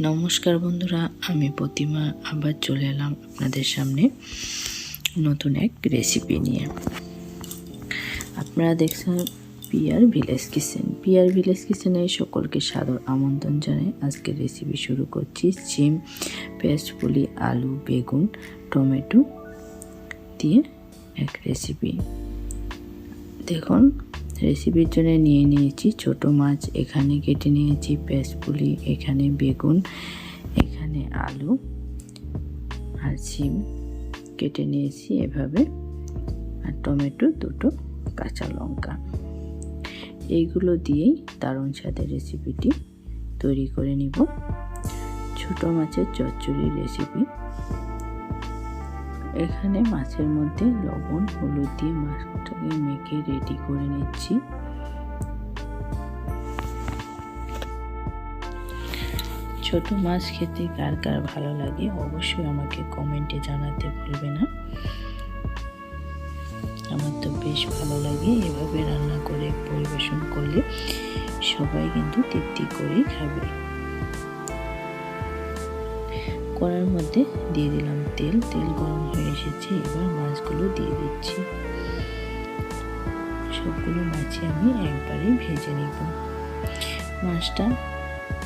নমস্কার বন্ধুরা, আমি প্রতিমা। আবার চলে এলাম আপনাদের সামনে নতুন এক রেসিপি নিয়ে। আপনারা দেখছেন Piyar village kitchen. Piyar village কিচেনে সকলকে সাদর আমন্ত্রণ জানাই। আজকে রেসিপি শুরু করছি সিম পেঁয়াজ পুলি, আলু, বেগুন, টমেটো দিয়ে এক রেসিপি দেখুন রেসিপির জন্য নিয়ে নিয়েছি ছোট মাছ, এখানে কেটে নিয়েছি পেঁয়াজপুলি, এখানে বেগুন, এখানে আলু আর শিম। কেটে নিয়েছি এভাবে আর টমেটো, দুটো কাঁচা লঙ্কা। এইগুলো দিয়েই দারুণ স্বাদের রেসিপিটি তৈরি করে নিব। ছোট মাছের চচ্চড়ি রেসিপি এখানে মাছের মধ্যে লবণ, হলুদ দিয়ে মাছটাকে মেখে রেডি করে নিচ্ছি। ছোট মাছ খেতে কার কার ভালো লাগে অবশ্যই আমাকে কমেন্টে জানাতে ভুলবে না। আমার তো বেশ ভালো লাগে এভাবে রান্না করে পরিবেশন করলে সবাই কিন্তু তৃপ্তি করেই খাবে। কড়ার মধ্যে দিয়ে দিলাম তেল। তেল গরম হয়ে এসেছে, এবার মাছগুলো দিয়ে দিচ্ছি। সবগুলো মাছই আমি একবারে ভেজে নিব। মাছটা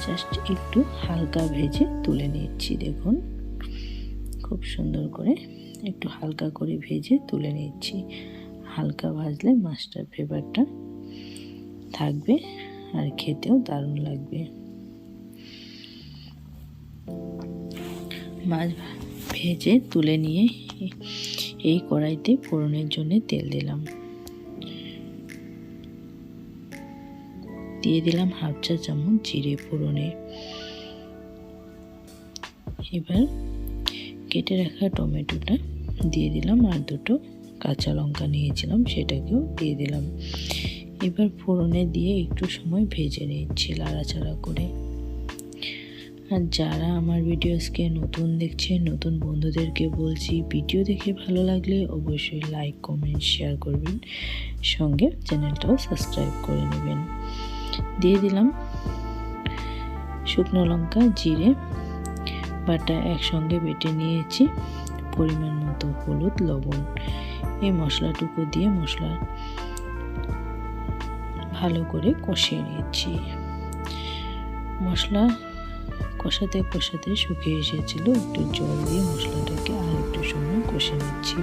জাস্ট একটু হালকা ভেজে তুলে নিচ্ছি, দেখুন। খুব সুন্দর করে একটু হালকা করে ভেজে তুলে নিচ্ছি। হালকা ভাজলে মাছটার ফ্লেভারটা থাকবে আর খেতেও দারুণ লাগবে। মাছ ভেজে তুলে নিয়ে এই কড়াইতে ফোড়নের জন্য তেল দিলাম। দিয়ে দিলাম হাফ চা চামচ জিরে ফোড়নে। এবার কেটে রাখা টমেটোটা দিয়ে দিলাম আর দুটো কাঁচা লঙ্কা নিয়েছিলাম সেটাকেও দিয়ে দিলাম। এবার ফোড়নে দিয়ে একটু সময় ভেজে নিচ্ছি, লাড়াচাড়া করে। আর যারা আমার ভিডিওসকে নতুন দেখছে, নতুন বন্ধুদেরকে বলছি ভিডিও দেখে ভালো লাগলে অবশ্যই লাইক কমেন্ট শেয়ার করবেন। সঙ্গে চ্যানেলটাও সাবস্ক্রাইব করে নেবেন। দিয়ে দিলাম শুকনো লঙ্কা, জিরে, বাটা একসঙ্গে বেটে নিয়েছি, পরিমাণ মতো হলুদ, লবণ। এই মশলাটুকু দিয়ে মশলা ভালো করে কষিয়ে নিচ্ছি। মশলা কষাতে কষাতে শুকিয়ে এসেছিল। একটু জল দিয়ে মশলাটাকে আর একটু সময় কষে নিচ্ছি।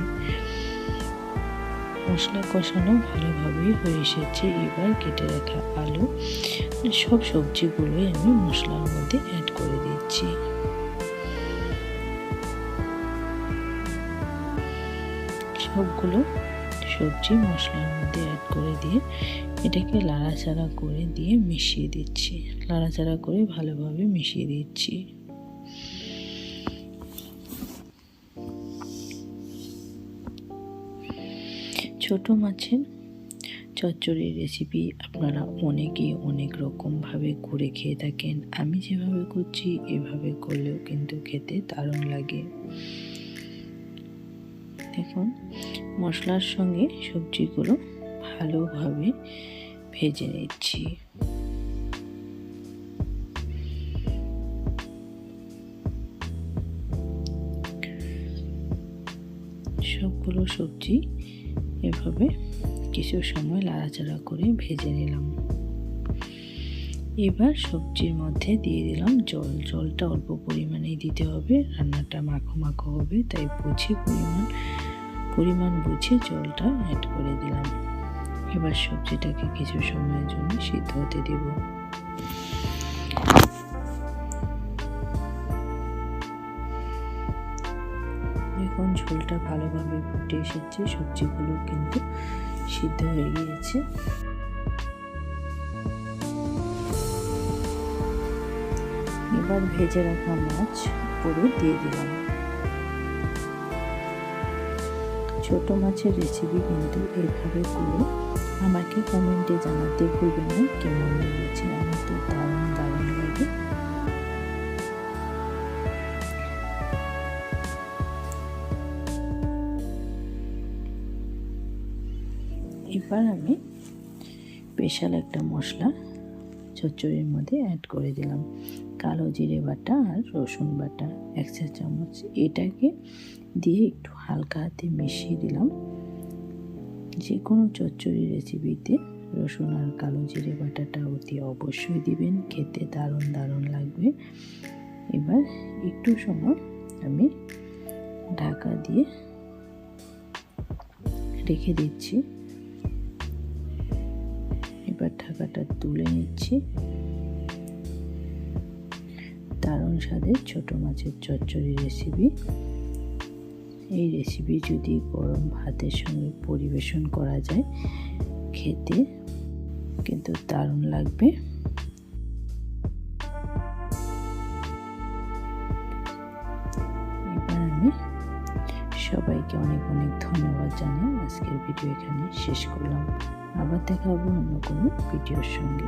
মশলা কষানো ভালোভাবেই হয়ে এসেছে। এবার কেটে রাখা আলু সব সবজিগুলোই আমি মশলার মধ্যে অ্যাড করে দিচ্ছি। সবগুলো সবজি মশলার মধ্যে অ্যাড করে দিয়ে এটাকে লাড়াচাড়া করে দিয়ে মিশিয়ে দিচ্ছি। লাড়াচাড়া করে ভালোভাবে মিশিয়ে দিচ্ছি। ছোট মাছের চচ্চড়ির রেসিপি আপনারা অনেকে অনেক রকমভাবে করে খেয়ে থাকেন। আমি যেভাবে করছি, এভাবে করলেও কিন্তু খেতে দারুণ লাগে। দেখুন, মশলার সঙ্গে সবজিগুলো ভালোভাবে ভেজে নিচ্ছি। সবগুলো সবজি এভাবে কিছু সময় লাড়াচাড়া করে ভেজে নিলাম। এবার সবজির মধ্যে দিয়ে দিলাম জল। জলটা অল্প পরিমাণেই দিতে হবে। রান্নাটা মাখো মাখো হবে, তাই বুঝে পরিমাণ পরিমাণ বুঝে জলটা অ্যাড করে দিলাম। এবার সবজিটাকে কিছু সময়ের জন্য সিদ্ধ হতে দেব। এখন ঝোলটা ভালোভাবে ফুটে এসেছে, সবজিগুলো কিন্তু সিদ্ধ হয়ে গিয়েছে। এবার ভেজে রাখা মাছ পুরো দিয়ে দিলাম। ছোট মাছের রেসিপি কিন্তু এইভাবে করে আমাকে কমেন্টে জানাতে ভুলবেন না, কেমন লেগেছে আমি তো দারুণ এবার আমি স্পেশাল একটা মশলা চচ্চড়ির মধ্যে অ্যাড করে দিলাম। কালো জিরে বাটা আর রসুন বাটা, এক চা চামচ। এটাকে দিয়ে একটু হালকা হাতে মিশিয়ে দিলাম। যে কোনো চচ্চড়ি রেসিপিতে রসুন আর কালো জিরে বাটাটা অতি অবশ্যই দিবেন। খেতে দারুণ দারুণ লাগবে। এবার একটু সময় আমি ঢাকা দিয়ে রেখে দিচ্ছি। এবার ঢাকাটা তুলে নিচ্ছি। দারুণ স্বাদের ছোট মাছের চচ্চড়ি রেসিপি এই রেসিপি যদি গরম ভাতের সঙ্গে পরিবেশন করা যায় খেতে, কিন্তু দারুণ লাগবে। এবার আমি সবাইকে অনেক অনেক ধন্যবাদ জানাই আজকের ভিডিও এখানে শেষ করলাম। আবার দেখা হবে অন্য কোনো ভিডিওর সঙ্গে।